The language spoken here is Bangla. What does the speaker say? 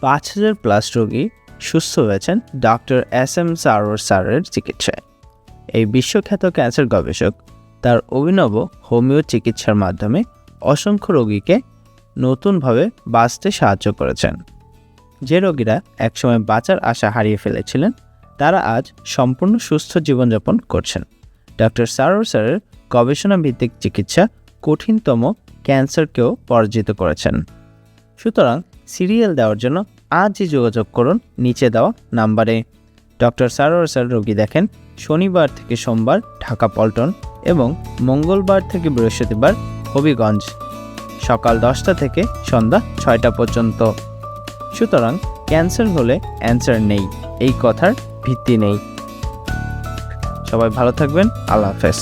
পাঁচ হাজার প্লাস রোগী সুস্থ হয়েছেন ডক্টর এস এম সারোর স্যারের চিকিৎসায়। এই বিশ্বখ্যাত ক্যান্সার গবেষক তার অভিনব হোমিও চিকিৎসার মাধ্যমে অসংখ্য রোগীকে নতুনভাবে বাঁচতে সাহায্য করেছেন। যে রোগীরা একসময় বাঁচার আশা হারিয়ে ফেলেছিলেন, তারা আজ সম্পূর্ণ সুস্থ জীবনযাপন করছেন। ডক্টর সারোর স্যারের গবেষণা ভিত্তিক চিকিৎসা কঠিনতম ক্যান্সারকেও পরাজিত করেছেন। সুতরাং সিরিয়াল দেওয়ার জন্য আজই যোগাযোগ করুন নিচে দেওয়া নাম্বারে। ডক্টর সারোর স্যার রোগী দেখেন শনিবার থেকে সোমবার ঢাকা পল্টন এবং মঙ্গলবার থেকে বৃহস্পতিবার হবিগঞ্জ। সকাল দশটা থেকে সন্ধ্যা ছয়টা পর্যন্ত। সুতরাং ক্যান্সার হলে অ্যান্সার নেই, এই কথার ভিত্তি নেই। সবাই ভালো থাকবেন, আল্লাহ হাফেজ।